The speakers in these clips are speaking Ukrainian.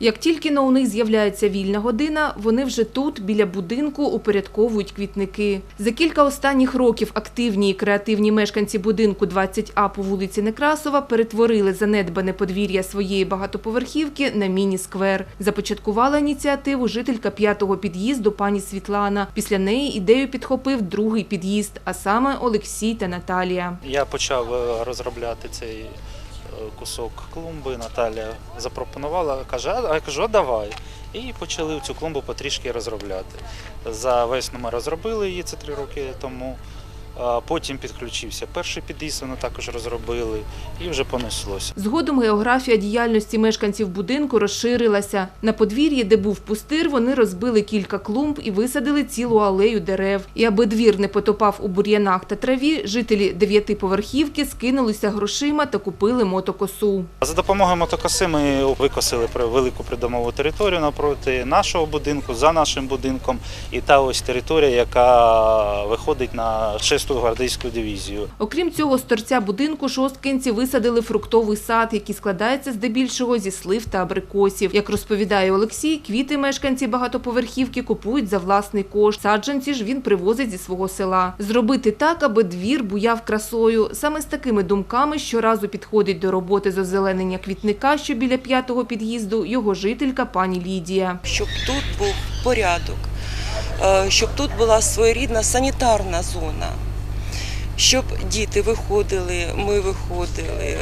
Як тільки на у них з'являється вільна година, вони вже тут, біля будинку, упорядковують квітники. За кілька останніх років активні і креативні мешканці будинку 20А по вулиці Некрасова перетворили занедбане подвір'я своєї багатоповерхівки на міні-сквер. Започаткувала ініціативу жителька п'ятого під'їзду пані Світлана. Після неї ідею підхопив другий під'їзд, а саме Олексій та Наталія. Я почав е, розробляти цей кусок клумби. Наталя запропонувала, каже, а я кажу, а давай. І почали цю клумбу потрішки розробляти. За весну ми розробили її це три роки тому. Потім підключився перший під'їзд, вони також розробили, і вже понеслося. Згодом географія діяльності мешканців будинку розширилася. На подвір'ї, де був пустир, вони розбили кілька клумб і висадили цілу алею дерев. І аби двір не потопав у бур'янах та траві, жителі дев'ятиповерхівки скинулися грошима та купили мотокосу. За допомогою мотокоси ми викосили велику придомову територію напроти нашого будинку, за нашим будинком, і та ось територія, яка виходить на 6-ту гвардійську дивізію. Окрім цього, з торця будинку шосткинці висадили фруктовий сад, який складається здебільшого зі слив та абрикосів. Як розповідає Олексій, квіти мешканці багатоповерхівки купують за власний кошт. Саджанці ж він привозить зі свого села. Зробити так, аби двір буяв красою. Саме з такими думками щоразу підходить до роботи з озеленення квітника, що біля п'ятого під'їзду, його жителька пані Лідія. щоб тут був порядок, е, щоб тут була своєрідна санітарна зона, щоб діти виходили, ми виходили,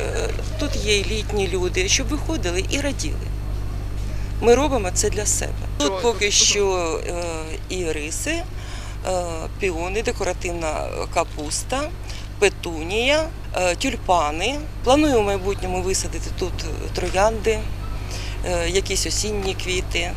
тут є і літні люди, щоб виходили і раділи. Ми робимо це для себе. Тут поки що е, і риси, е, піони, декоративна капуста, петунія, е, тюльпани. Планую в майбутньому висадити тут троянди, якісь осінні квіти,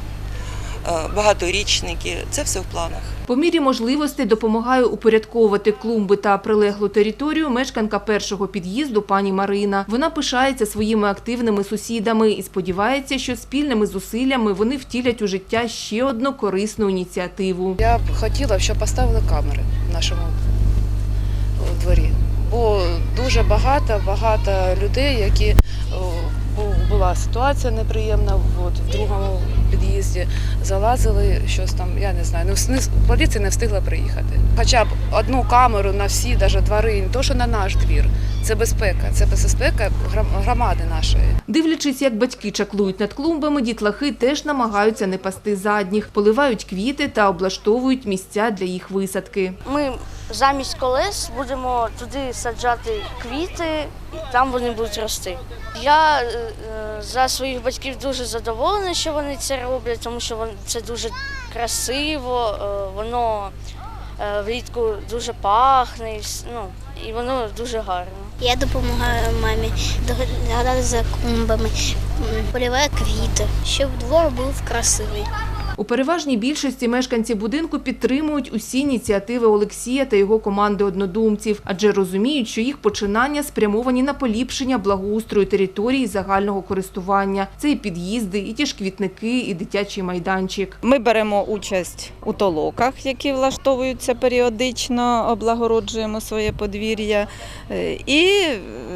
багаторічники. Це все в планах. По мірі можливостей допомагає упорядковувати клумби та прилеглу територію мешканка першого під'їзду пані Марина. Вона пишається своїми активними сусідами і сподівається, що спільними зусиллями вони втілять у життя ще одну корисну ініціативу. Я б хотіла, щоб поставили камери в нашому дворі. Бо дуже багато, багато людей, які була ситуація неприємна, от, в другому під'їзді залазили, щось там, я не знаю, ну, поліція не встигла приїхати. Хоча б одну камеру на всі, навіть двори, не то, що на наш двір. Це безпека, це безпека громади нашої. Дивлячись, як батьки чаклують над клумбами, дітлахи теж намагаються не пасти задніх, поливають квіти та облаштовують місця для їх висадки. Ми замість колес будемо туди саджати квіти, і там вони будуть рости. Я е, е, за своїх батьків дуже задоволена, що вони це роблять, тому що вон- це дуже красиво, е, воно влітку дуже пахне, ну, і воно дуже гарно. Я допомагаю мамі доглядати за клумбами, поливаю квіти, щоб двор був красивий. У переважній більшості мешканці будинку підтримують усі ініціативи Олексія та його команди однодумців, адже розуміють, що їх починання спрямовані на поліпшення благоустрою території загального користування. Це і під'їзди, і ті ж квітники, і дитячий майданчик. Ми беремо участь у толоках, які влаштовуються періодично, облагороджуємо своє подвір'я е, і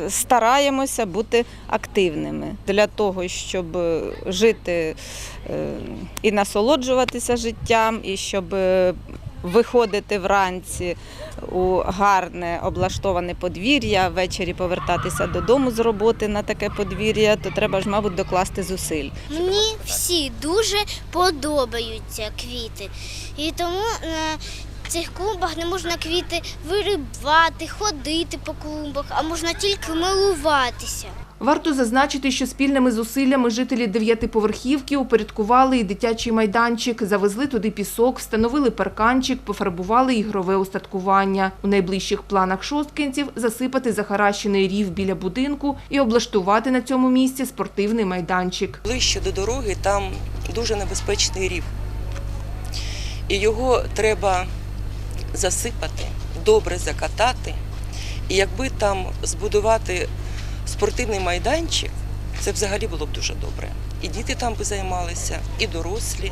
стараємося бути активними для того, щоб жити е, і насолоджуватися життям, і щоб е, виходити вранці у гарне облаштоване подвір'я, ввечері повертатися додому з роботи на таке подвір'я, то треба ж, мабуть, докласти зусиль. Мені всі дуже подобаються квіти. І тому на цих клумбах не можна квіти вирибати, ходити по клумбах, а можна тільки милуватися. Варто зазначити, що спільними зусиллями жителі дев'ятиповерхівки упорядкували і дитячий майданчик, завезли туди пісок, встановили парканчик, пофарбували ігрове устаткування. У найближчих планах шосткинців засипати захаращений рів біля будинку і облаштувати на цьому місці спортивний майданчик. Ближче до дороги там дуже небезпечний рів. І його треба засипати, добре закатати. І якби там збудувати спортивний майданчик, це взагалі було б дуже добре. І діти там би займалися, і дорослі,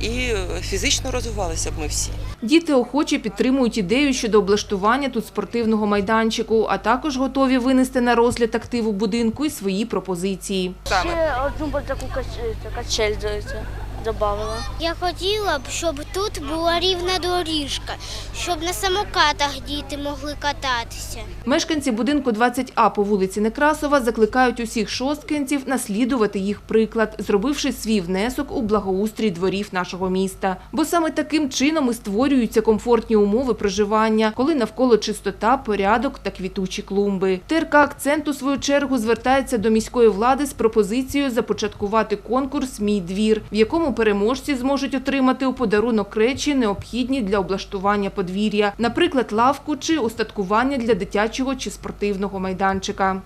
і е, фізично розвивалися б ми всі. Діти охоче підтримують ідею щодо облаштування тут спортивного майданчику, а також готові винести на розгляд активу будинку і свої пропозиції. Ще одну таку кач- качель здається, додавала. Я хотіла б, щоб тут була рівна доріжка, щоб на самокатах діти могли кататися. Мешканці будинку 20А по вулиці Некрасова закликають усіх шосткинців наслідувати їх приклад, зробивши свій внесок у благоустрій дворів нашого міста. Бо саме таким чином і створюються комфортні умови проживання, коли навколо чистота, порядок та квітучі клумби. ТРК «Акцент» у свою чергу звертається до міської влади з пропозицією започаткувати конкурс «Мій двір», в якому переможці зможуть отримати у подарунок речі, необхідні для облаштування подвір'я, наприклад, лавку чи устаткування для дитячого чи спортивного майданчика.